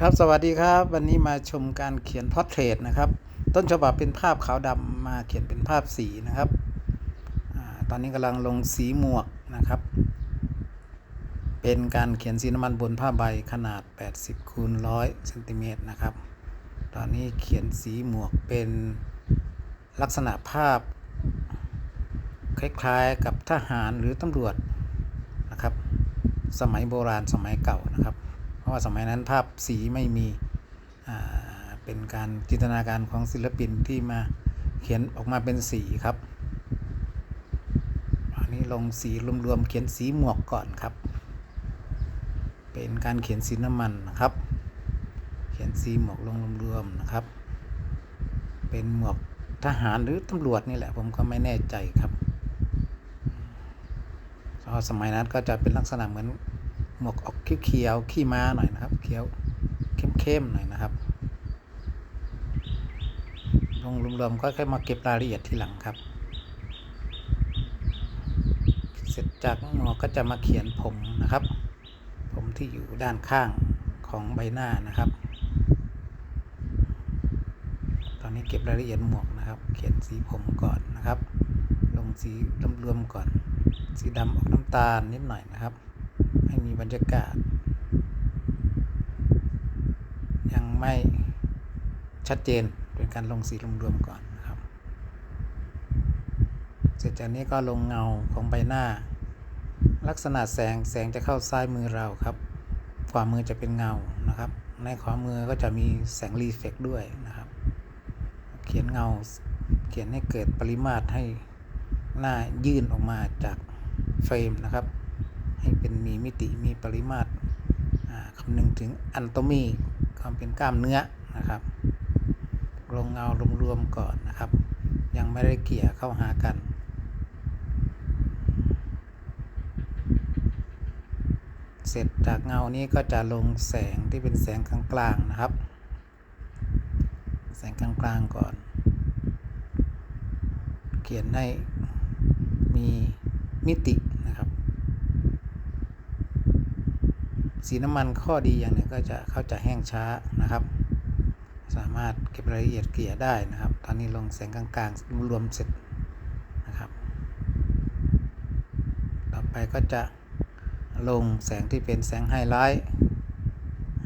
ครับสวัสดีครับ วันนี้มาชมการเขียนพอร์เทรตนะครับ ต้นฉบับเป็นภาพขาวดำมาเขียนเป็นภาพสีนะครับอตอนนี้กำลังลงสีหมวกนะครับ เป็นการเขียนสีน้ำมันบนผ้าใบขนาด 80คูณ100เซนติเมตรนะครับ ตอนนี้เขียนสีหมวกเป็นลักษณะภาพ คล้ายๆกับทหารหรือตำรวจนะครับ สมัยโบราณสมัยเก่านะครับ ว่าสมัยนั้นภาพสีไม่มีเป็นการจินตนาการของศิลปินที่มาเขียนออกมาเป็นสีครับอันนี้ลงสีรวมๆเขียนสีหมวกก่อนครับ เป็นการเขียนสีน้ำมันนะครับ เขียนสีหมวกลงรวมๆนะครับ เป็นหมวกทหารหรือตำรวจนี่แหละผมก็ไม่แน่ใจครับเพราะสมัยนั้นก็จะเป็นลักษณะเหมือน หมวกออกเขียวๆขี้ม้าหน่อยนะครับ เขียวเข้มๆหน่อยนะครับลงรวมๆก็ค่อยมาเก็บรายละเอียดทีหลังครับ เสร็จจากหมวกก็จะมาเขียนผมนะครับ ผมที่อยู่ด้านข้างของใบหน้านะครับ ตอนนี้เก็บรายละเอียดหมวกนะครับ เขียนสีผมก่อนนะครับ ลงสีรวมๆก่อน สีดำออกน้ำตาลนิดหน่อยนะครับ ให้ บรรยากาศ ยังไม่ชัดเจนเป็นการลงสีรวมๆก่อนนะครับ เสร็จจากนี้ก็ลงเงาของใบหน้า ลักษณะแสงแสงจะเข้าซ้ายมือเราครับขวามือจะเป็นเงานะครับ ในขวามือก็จะมีแสงรีเฟกด้วยนะครับ เขียนเงาเขียนให้เกิดปริมาตรให้หน้ายื่นออกมาจากเฟรมนะครับ ให้เป็นมีมิติมีปริมาตรคำนึงถึงอันโตมีความเป็นกล้ามเนื้อนะครับ ลงเงารวมๆก่อนนะครับ ยังไม่ได้เกี่ยเข้าหากันเสร็จจากเงานี้ก็จะลงแสงที่เป็นแสงกลางๆนะครับ แสงกลางๆก่อน เขียนให้มีมิตินะครับ สีน้ำมันข้อดีอย่างหนึ่งก็จะเขาจะแห้งช้านะครับ สามารถเก็บรายละเอียดเกลี่ยได้นะครับ ตอนนี้ลงแสงกลางๆรวมเสร็จนะครับ ต่อไปก็จะลงแสงที่เป็นแสงไฮไลท์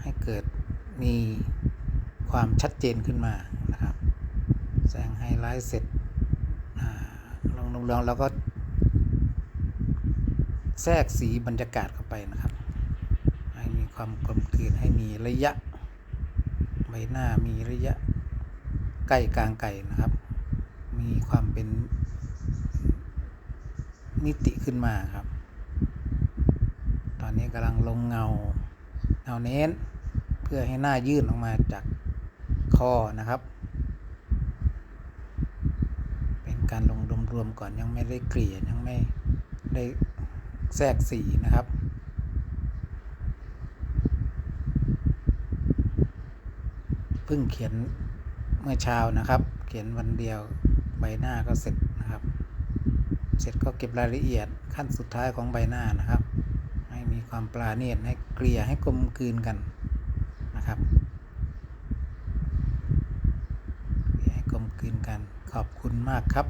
ให้เกิดมีความชัดเจนขึ้นมานะครับ แสงไฮไลท์เสร็จอ่าลงลงลงแล้วก็แทรกสีบรรยากาศเข้าไปนะครับ ความกลมกลืนให้มีระยะ ใบหน้ามีระยะใกล้กลางไก่นะครับ มีความเป็นมิติขึ้นมาครับ ตอนนี้กำลังลงเงาเงาเน้น เพื่อให้หน้ายื่นออกมาจากคอนะครับ เป็นการลงรวมๆก่อนยังไม่ได้เกลี่ยยังไม่ได้แทรกสีนะครับ เพิ่งเขียนเมื่อเช้านะครับ เขียนวันเดียวใบหน้าก็เสร็จนะครับ เสร็จก็เก็บรายละเอียดขั้นสุดท้ายของใบหน้านะครับ ให้มีความปลาเนียดให้เกลี่ยให้กลมกลืนกันนะครับให้กลมกลืนกันขอบคุณมากครับ